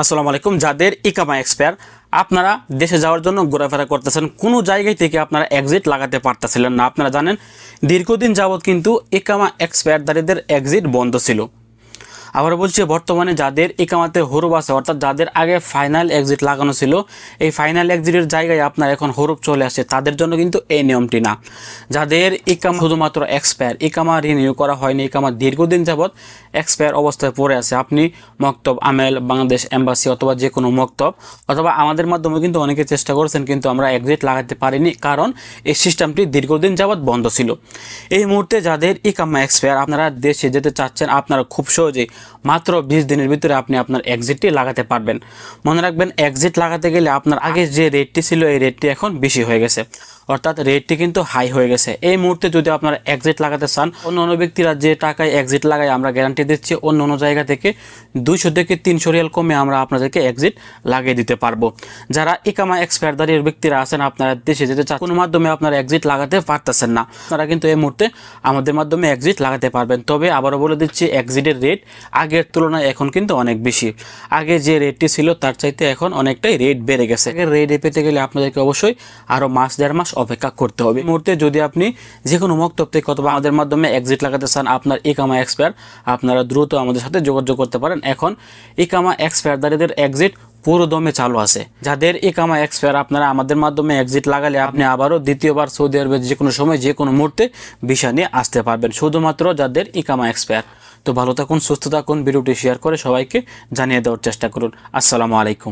আসসালামু আলাইকুম, যাদের ইকামা এক্সপায়ার আপনারা দেশে যাওয়ার জন্য ঘোরাফেরা করতেছেন, কোনো জায়গায় থেকে আপনারা এক্সিট লাগাতে পারতেছিলেন না। আপনারা জানেন, দীর্ঘদিন যাবৎ কিন্তু ইকামা এক্সপায়ারদারীদের এক্সিট বন্ধ ছিল। আবার বলছি, বর্তমানে যাদের ইকামাতে হরুপ আছে, অর্থাৎ যাদের আগে ফাইনাল এক্সিট লাগানো ছিল, এই ফাইনাল এক্সিটের জায়গায় আপনার এখন হরুপ চলে আসে তাদের জন্য কিন্তু এই নিয়মটি না। যাদের ইকামা শুধুমাত্র এক্সপায়ার ইকামা রিনিউ করা হয়নি, ইকামা দীর্ঘদিন যাবৎ এক্সপায়ার অবস্থায় পড়ে আছে, আপনি মক্তব, আমেল, বাংলাদেশ এম্বাসি অথবা যে কোনো মক্তব, অথবা আমাদের মাধ্যমে কিন্তু অনেকে চেষ্টা করেছেন, কিন্তু আমরা এক্সিট লাগাতে পারিনি, কারণ এই সিস্টেমটি দীর্ঘদিন যাবৎ বন্ধ ছিল। এই মুহূর্তে যাদের ইকামা এক্সপায়ার আপনারা দেশে যেতে চাচ্ছেন, আপনারা খুব সহজেই মাত্র বিশ দিনের ভিতরে আপনি আপনার এক্সিটটি লাগাতে পারবেন। মনে রাখবেন এক্সিট লাগাতে গেলে আপনার আগে যে রেটটি ছিল, এই রেটটি এখন বেশি হয়ে গেছে। অর্থাৎ রেটটি কিন্তু হাই হয়ে গেছে। এই মুহূর্তে যদি আপনারা এক্সিট লাগাতে চান, অন্য অন্য ব্যক্তিরা যে টাকায় এক্সিট লাগায়, আমরা গ্যারান্টি দিচ্ছি, অন্য অন্য জায়গা থেকে দুইশো থেকে তিনশো রিয়াল কমে আমরা আপনাদেরকে এক্সিট লাগিয়ে দিতে পারব। যারা ইকামা এক্সপায়ারদারির ব্যক্তিরা আছেন, আপনারা দেশে যেতে চান কোনো মাধ্যমে আপনারা এক্সিট লাগাতে পারতেছেন না। আপনারা কিন্তু এই মুহূর্তে আমাদের মাধ্যমে এক্সিট লাগাতে পারবেন। তবে আবারও বলে দিচ্ছি এক্সিটের রেট আগের তুলনায় এখন কিন্তু অনেক বেশি। আগে যে রেটটি ছিল তার চাইতে এখন অনেকটাই রেট বেড়ে গেছে। রেট পেতে গেলে আপনাদেরকে অবশ্যই আরও মাস, দেড় মাস অপেক্ষা করতে হবে। মুহূর্তে যদি আপনি যে কোনো মক্তব থেকে অথবা আমাদের মাধ্যমে এক্সিট লাগাতে চান আপনার ইকামা এক্সপায়ার আপনারা দ্রুত আমাদের সাথে যোগাযোগ করতে পারেন। এখন ইকামা এক্সপায়ারদারীদের এক্সিট পুরো দমে চালু আছে। যাদের ইকামা এক্সপায়ার আপনারা আমাদের মাধ্যমে এক্সিট লাগালে আপনি আবারও দ্বিতীয়বার সৌদি আরবের যে কোনো সময় যে কোনো মুহূর্তে ভিসা নিয়ে আসতে পারবেন। শুধুমাত্র যাদের ইকামা এক্সপায়ার তো ভালো থাকুন, সুস্থ থাকুন, ভিডিওটি শেয়ার করে সবাইকে জানিয়ে দেওয়ার চেষ্টা করুন। আসসালামু আলাইকুম।